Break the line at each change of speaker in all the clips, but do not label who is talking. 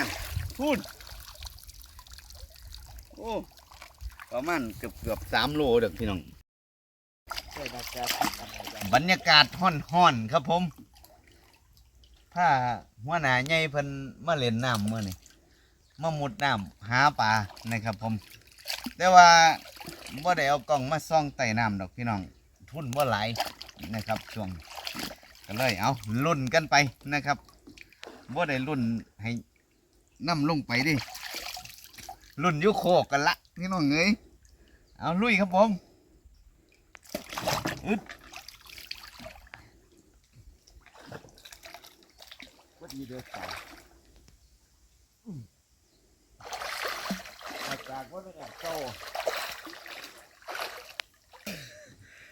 านพูดโอ้ประมาณเกือบเกือบสามโลเด้อพี่น้องบรรยากาศห้อนๆครับผมถ้าหัวหน้าใหญ่เพิ่นมาเล่นน้ำเมื่อนี่มามุดน้ำหาปลานะครับผม แต่ว่าบ่ได้เอากล้องมาส่องใต้น้ำดอกพี่น้องทุนบ่หลายนะครับช่วงก็เลยเอาลุ่นกันไปนะครับบ่ได้ลุ่นให้ น้ำลงไปดิลุ่นอยุโคกกันละพี่น้องเอ้ยเอาลุยครับผม
ก็ดีเด้อสาวมาจากว่าไม่ได้โต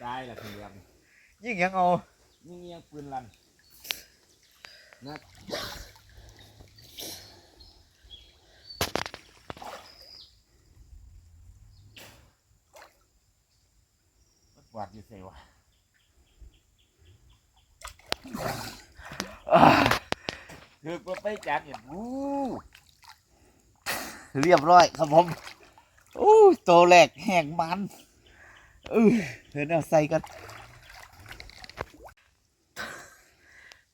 ตายละคุณเลี้ยง
ยิ่งยังเอา
นี่เงี้ยปืนลันนะมันก วาดอยู่เซวะคือก็ไปจากเนี่ยวู้
เรียบร้อยครับผมโอ้ยโตแรกแหกมันเออเดี๋ยวเอาใส่กัน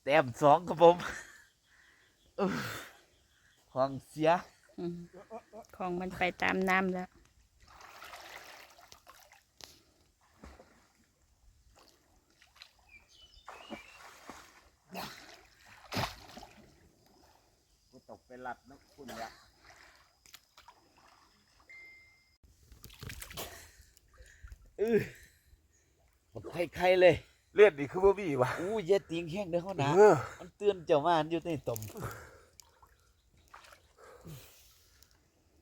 แต้มสองครับผมเออของเสีย
อืมของมันไปตามน้ำแล้ว
กูตกไป หลับนะคุณละ
เออบักไข่ไข่เลย
เลือดนี่คือบ่มีวะ
อู้ยอย่าติงแห้งเด้อเขานะ
เออ
มันเตือนเจ้ามาอันอยู่ในตม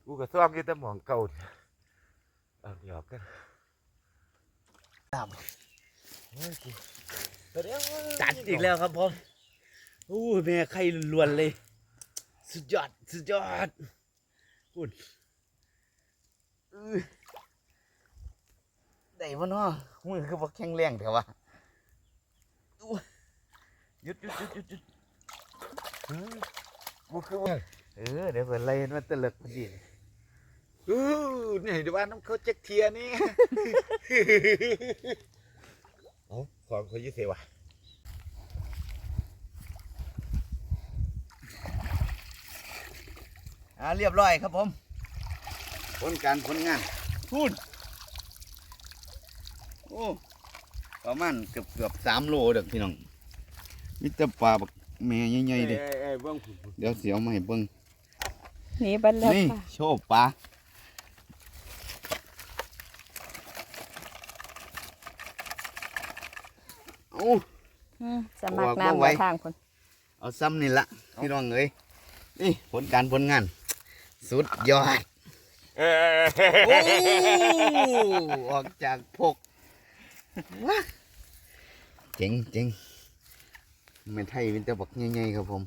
กูก็ซ่อมอยู่แต่หมองเก่าเนี่ยเอาหยอกกัน
ตาม
เฮ้ยกู
จัดอีกแล้วครับผมอู้ยแม่ไข่ล้วนๆเลย สุดยอด สุดยอดคุณอื้อได้บ่เนาะมือคือบ่แข็งแรงแต่ว่าอู้ยหยุดหยุดหยุดหยุดหยุด
กูคือว่า
เออเดี๋ยวเพิ่นไล่มันตะเลิกพอดี
เออนี่เดี๋ยวว่าน้ำเขาเจ๊กเทียนี่ เอาของเขายี่เสวะ
อ่าเรียบร้อยครับผม ผลการผลงานพูดโอ้ประมาณเกือบเกือบสามโลเด้อพี่น้องมิตรปลาบักแม่ใหญ่ๆเด้
เอ้ยเอ้ยเบื้องผุน
เดี๋ยวเสียวมาให้เบิ่ง
หนี่บันแล้ว
นี่
ค่ะ
โชว์ปลาโอ้
อืมสมัคร
ว่าบ่
น้ำ
ไหว
ไว้ทางคน
เอาซ้ำนี่ละพี่น้องเอ้ยนี่ผลการผลงาน สุดยอด
เอ้ย
โอ้ออกจากพกว้าเจ๋งเจ๋งไม่ไทยเป็นแต่บักใหญ่ๆครับผม